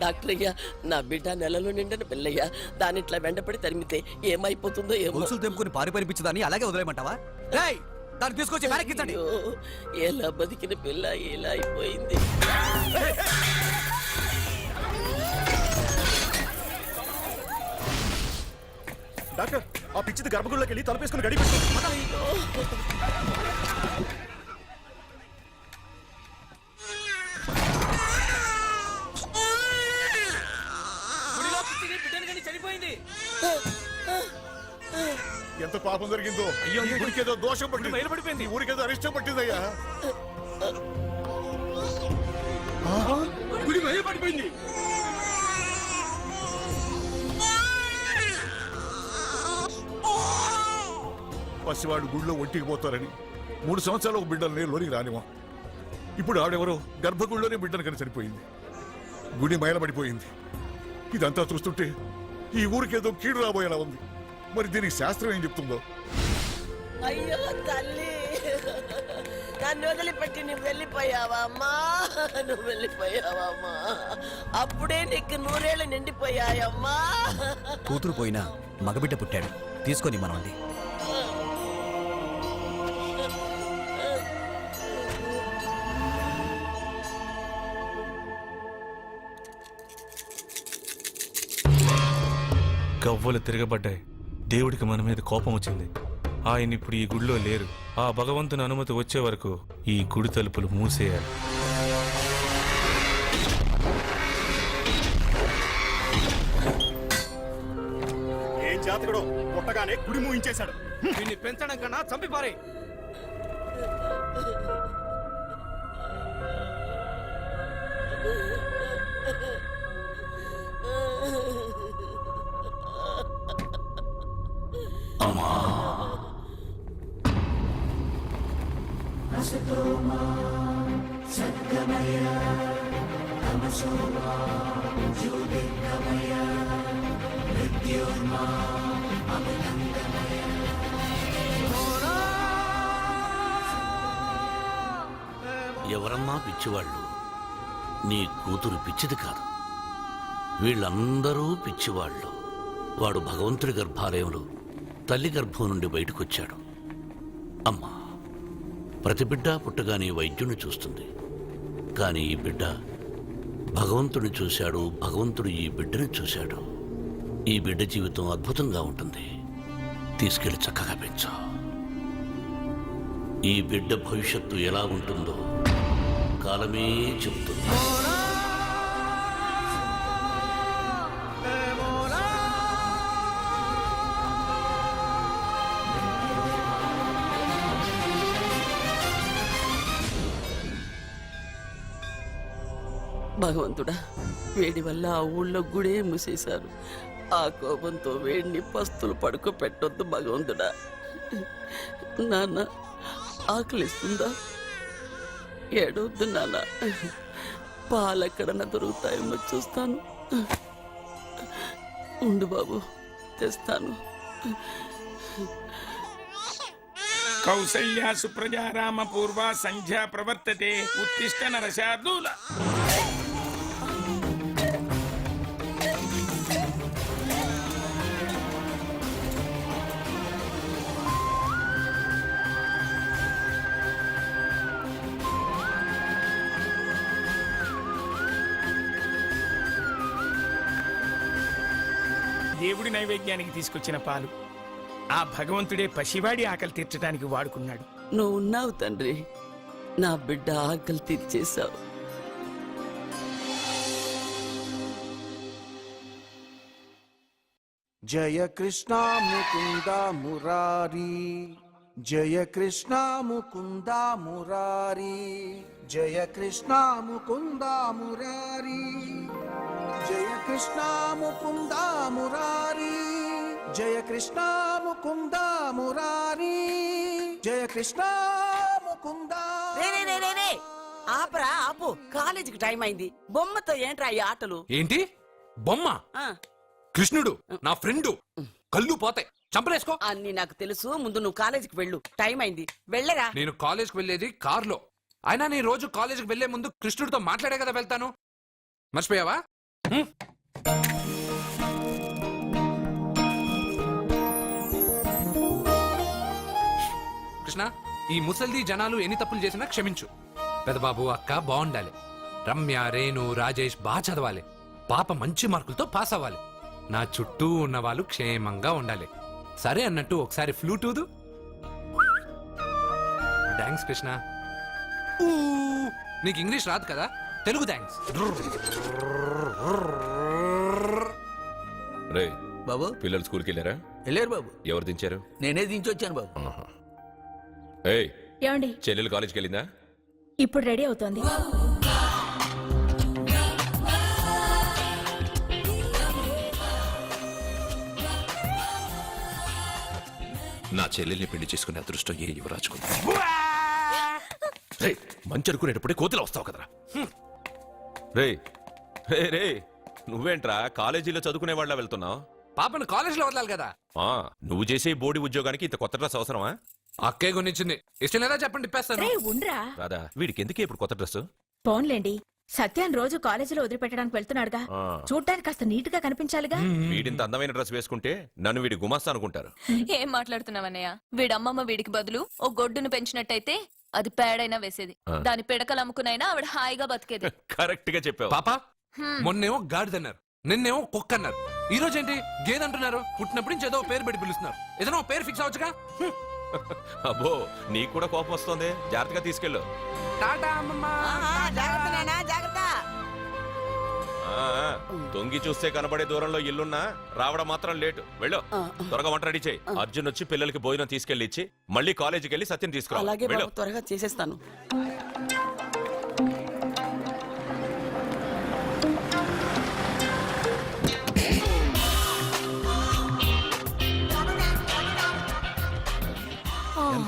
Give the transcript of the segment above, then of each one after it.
Doctor అయ్యా నా బిడ్డ నెలలో నిండిన పిల్లయ్యా దాని ఇట్లా వెంటపడి తరిమితే ఏమైపోతుందో ఏమో. గొలుసులు తెంపుకుని పారిపోయిపించదని అలాగే వదిలేయమంటావా? రేయ్ దాన్ని తీసుకొచ్చి వెనక్కించండి అయ్యో, ఎలా బతికిన పిల్ల ఇలా అయిపోయింది? డాక్టర్ ఆ పిచ్చిది గర్భగుడిలోకి వెళ్ళి తలపేసుకుని గడి పెట్టుకో. అయ్యో. ఎంత పాపం జరిగిందో? అయ్యో ఊరికేదో దోషం పట్టింది. మైలు పడిపోయింది ఊరికేదో అరిష్టం పట్టిందయ్యా. గుడి మైలు పడిపోయింది పసివాడు గుడిలో ఒంటికి పోతారని మూడు సంవత్సరాలు ఒక బిడ్డల్ని లోనికి రానివా ఇప్పుడు ఆడెవరో గర్భగుడిలోనే బిడ్డను కని చనిపోయింది. గుడి మైలబడిపోయింది ఇదంతా చూస్తుంటే ఈ ఊరికేదో కీడు రాబోయేలా ఉంది. మరి దీనికి శాస్త్రం ఏం చెప్తుందో? అయ్యో తల్లి. నన్ను వదిలిపెట్టి నువ్వు వెళ్ళిపోయావా అమ్మా? నువ్వు వెళ్ళిపోయావా అమ్మా? అప్పుడే నీకు నూరేళ్ళు నిండిపోయాయమ్మా. కూతురు పోయినా మగబిడ్డ పుట్టాడు. తీసుకొని మనల్ని గవ్వలు తిరగబడ్డాయి. దేవుడికి మన మీద కోపం వచ్చింది. ఆయన ఇప్పుడు ఈ గుడిలో లేరు. ఆ భగవంతుని అనుమతి వచ్చే వరకు ఈ గుడి తలుపులు మూసేయాలి. ఏం జాతకుడు పుట్టగానే గుడి మూయించేశాడు. దీన్ని పెంచడం కన్నా చంపిపారే ఎవరమ్మా పిచ్చివాళ్ళు? నీ కూతురు పిచ్చిది కాదు. వీళ్ళందరూ పిచ్చివాళ్ళు. వాడు భగవంతుడి గర్భాలయంలో తల్లి గర్భం నుండి బయటకొచ్చాడు. అమ్మా ప్రతి బిడ్డ పుట్టగానే వైద్యుని చూస్తుంది. కానీ ఈ బిడ్డ భగవంతుని చూశాడు భగవంతుడు ఈ బిడ్డని చూశాడు. ఈ బిడ్డ జీవితం అద్భుతంగా ఉంటుంది. తీసుకెళ్ళి చక్కగా పెంచు. ఈ బిడ్డ భవిష్యత్తు ఎలా ఉంటుందో కాలమే చెబుతుంది. భగవంతుడా వేడి వల్ల ఆ ఊళ్ళో గుడే మూసేశారు. ఆ కోపంతో వేడిని పస్తులు పడుకోపెట్టొద్దు భగవంతుడా. నాన్న ఆకలిస్తుందా? ఏడవద్దు నాన్న. పాలెక్కడన్నా దొరుకుతాయేమో చూస్తాను. ఉండు బాబు తెస్తాను. కౌసల్యా సుప్రజారామ పూర్వ సంధ్యా ప్రవర్తతే ఉత్తిష్ట నరశార్దూల. దేవుడి నైవేద్యానికి తీసుకొచ్చిన పాలు. ఆ భగవంతుడే పసివాడి ఆకలి తీర్చడానికి వాడుకున్నాడు. నువ్వు ఉన్నావు తండ్రి. నా బిడ్డ ఆకలి తీర్చేశావు. జయ కృష్ణ ముకుంద మురారి. జయ కృష్ణ ముకుంద మురారి. జయ కృష్ణ ముకుంద మురారి. కృష్ణ ముకుంద మురారి జయ కృష్ణ ముకుంద మురారి జయ కృష్ణ ముకుంద. ఆపరా ఆపు. కాలేజీకి టైం అయింది. బొమ్మతో ఏంట్రా ఈ ఆటలు? ఏంటి? బొమ్మ? ఆ, కృష్ణుడు నా ఫ్రెండు. కళ్ళు పోతాయి. చంపలేసుకో. అన్ని నాకు తెలుసు. ముందు నువ్వు కాలేజీకి వెళ్ళు. టైం అయింది. వెళ్ళరా? నేను కాలేజ్కి వెళ్ళేది కార్లో. అయినా నేను రోజు కాలేజ్కి వెళ్ళే ముందు కృష్ణుడితో మాట్లాడే కదా వెళ్తాను. మర్చిపోయావా? కృష్ణ ఈ ముసల్ది జనాలు ఎన్ని తప్పులు చేసినా క్షమించు. పెదబాబు అక్క బాగుండాలి రమ్య రేణు రాజేష్ బాగా చదవాలి. పాప మంచి మార్కులతో పాస్ అవ్వాలి. నా చుట్టూ ఉన్న వాళ్ళు క్షేమంగా ఉండాలి. సరే అన్నట్టు ఒకసారి ఫ్లూటూదు థ్యాంక్స్ కృష్ణ. ఊ, నీకు ఇంగ్లీష్ రాదు కదా? తెలుగు థ్యాంక్స్ రే బాబు. పిల్లలు స్కూల్కి వెళ్ళారా? వెళ్ళారు బాబు. ఎవరు దించారు? నేనే దించొచ్చాను బాబు. ఏయ్ ఏమండి? చెల్లెలు కాలేజ్కి వెళ్ళిందా ఇప్పుడు రెడీ అవుతోంది. నా చెల్లెల్ని పెళ్ళి చేసుకునే అదృష్టం ఏ యువరాజుకుంది? రే మంచి అనుకునేటప్పుడే కోతిలో వస్తావు కదరా. రే రే రే నువ్వేంట్రా కాలేజీలో చదువుకునే వాళ్ళ వెళ్తున్నావు? పాపను కాలేజ్లో వదలాలి కదా. నువ్వు చేసే బోడి ఉద్యోగానికి ఇంత కొత్త డ్రెస్ అవసరమా? అక్కే కొనిచ్చింది ఇష్టం లేదా చెప్పండి రే ఉండ్రా. రాదా వీడికి ఎందుకే ఇప్పుడు కొత్త డ్రెస్ పోన్లేండి. సత్యాన్ని రోజు కాలేజీలో వదిలిపెట్టడానికి వెళ్తున్నాడుగా. ఆ. చూడ్డానికి కాస్త నీట్గా కనిపించాలిగా వీడింత అందమైన డ్రెస్ వేసుకుంటే నన్ను వీడి గుమాస్తా అనుకుంటారు. ఏం మాట్లాడుతున్నావన్నయ్య? వీడమ్మమ్మ వీడికి బదులు ఓ గొడ్డును పెంచినట్టయితే అది పేడైనా వేసేది. దాని పిడకలు అమ్ముకునైనా ఆవిడ హాయిగా బతికేది. కరెక్ట్గా చెప్పావు. పాప మొన్నేమో గాడిదన్నారు నిన్నేమో కుక్క అన్నారు. ఈ రోజు ఏంటి గేదంటున్నారు పుట్టినప్పటి నుంచి ఏదో పేరు పెట్టి పిలుస్తున్నారు. ఏదైనా పేరు ఫిక్స్ అవ్వచ్చుగా? హ్మ్. అబ్బో నీకు కూడా కోపం వస్తుంది. జాగ్రత్తగా తీసుకెళ్ళు. టాటా అమ్మమ్మ. జాగ్రత్త తొంగి చూస్తే కనబడే దూరంలో ఇల్లున్నా రావడం మాత్రం లేటు. వెళ్ళు. త్వరగా వంట రెడీ చేయి. అర్జున్ వచ్చి పిల్లలకి భోజనం తీసుకెళ్ళి ఇచ్చి మళ్ళీ కాలేజీకి వెళ్ళి సత్యం తీసుకురా త్వరగా చేసేస్తాను.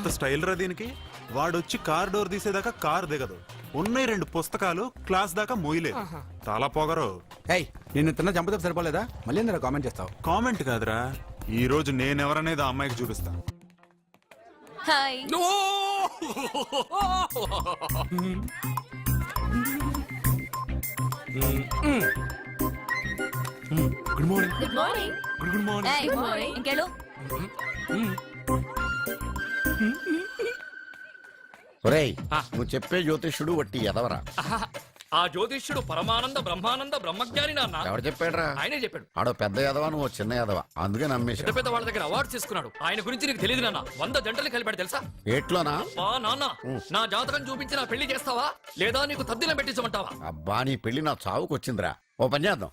ఎంత స్టైల్ రా దీనికి. వాడొచ్చి కార్ డోర్ తీసేదాకా కార్ దిగదు. ఉన్నాయి రెండు పుస్తకాలు క్లాస్ దాకా మోయలేదు చాలా పొగరు. ఏయ్ నిన్ను తిన్న చంపదే సరిపోలేదా? మళ్ళీ ఎందుకు కామెంట్ చేస్తావు. కామెంట్ కాదురా. ఈ రోజు నేనెవరనేది ఆ అమ్మాయికి చూపిస్తా hi good morning good morning good good morning good morning ఇంకెళ్ళు ఒరేయ్ నువ్వు చెప్పే జ్యోతిష్యుడు వట్టి ఎదవరా ఆ జ్యోతిష్యుడు పరమానంద బ్రహ్మానంద బ్రహ్మజ్ఞాని నాన్న. ఎవడు చెప్పాడురా? ఆయనే చెప్పాడు. ఆడో పెద్ద ఎదవా నువ్వు చిన్న ఎదవా అందుకే నమ్మేశా పెద్ద పెద్ద వాళ్ళ దగ్గర అవార్డ్స్ తీసుకున్నాడు. ఆయన గురించి నీకు తెలియదు నాన్న. వంద జంటలు కలిపాడు తెలుసా? ఏట్లోనా? ఆ నాన్న. నా జాతకం చూపించి నా పెళ్ళి చేస్తావా? లేదా నీకు తద్దిలం పెట్టించమంటావా? అబ్బా నీ పెళ్ళి నా చావుకు వచ్చిందిరా ఓ పని చేద్దాం.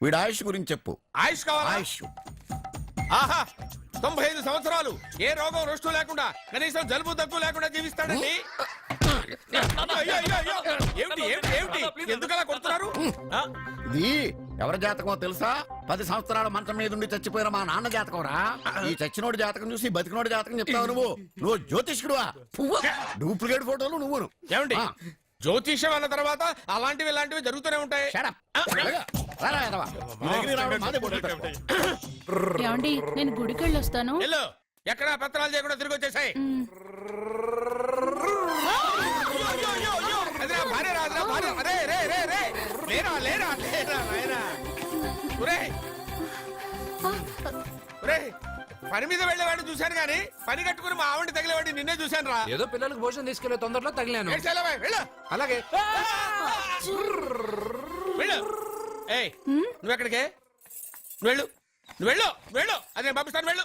వీడి ఆయుష్ గురించి చెప్పు. ఆయుష్ కావాలా? ఆయుష్. ఆహా తొంభై ఐదు సంవత్సరాలు. ఏ రోగం రుష్టు లేకుండా కనీసం జలుబు దగ్గు లేకుండా జీవిస్తాడండి? అయ్యో, అయ్యో, అయ్యో. ఏమిటి ఏమిటి ఏమిటి? ఎందుకు అలా కొడుతున్నారు? ఆ? ఇది ఎవరి జాతకమో తెలుసా? పది సంవత్సరాల మంచం మీద ఉండి చచ్చిపోయిన మా నాన్న జాతకం రా ఈ చచ్చినోడి జాతకం చూసి బతికినోడి జాతకం చెప్తావు నువ్వు. నువ్వు జ్యోతిష్కుడువా? డూప్లికేట్ ఫోటోలు నువ్వు ఏమండి? జ్యోతిష్యం అన్న తర్వాత అలాంటివి ఇలాంటివి జరుగుతూనే ఉంటాయి. ఏమండి నేను గుడికి వెళ్ళొస్తాను వెళ్ళు. ఎక్కడ పత్రాలు చేయకుండా తిరిగి వచ్చేసాయి. లేరా లేరా లేరా నాయనా. ఒరేయ్. ఒరేయ్, పని మీద వెళ్ళేవాడిని చూశాను కానీ పని కట్టుకుని మా ఆవిడ తగిలేవాడిని నిన్నే చూశాను రా ఏదో పిల్లలకు భోజనం తీసుకెళ్ళే తొందరలో తగిలాను? వెళ్ళు. అలాగే. వెళ్ళు. ఏయ్ నువ్వు ఎక్కడికే నువ్వు వెళ్ళు నువ్వు వెళ్ళు వెళ్ళు అదే పంపిస్తాను వెళ్ళు.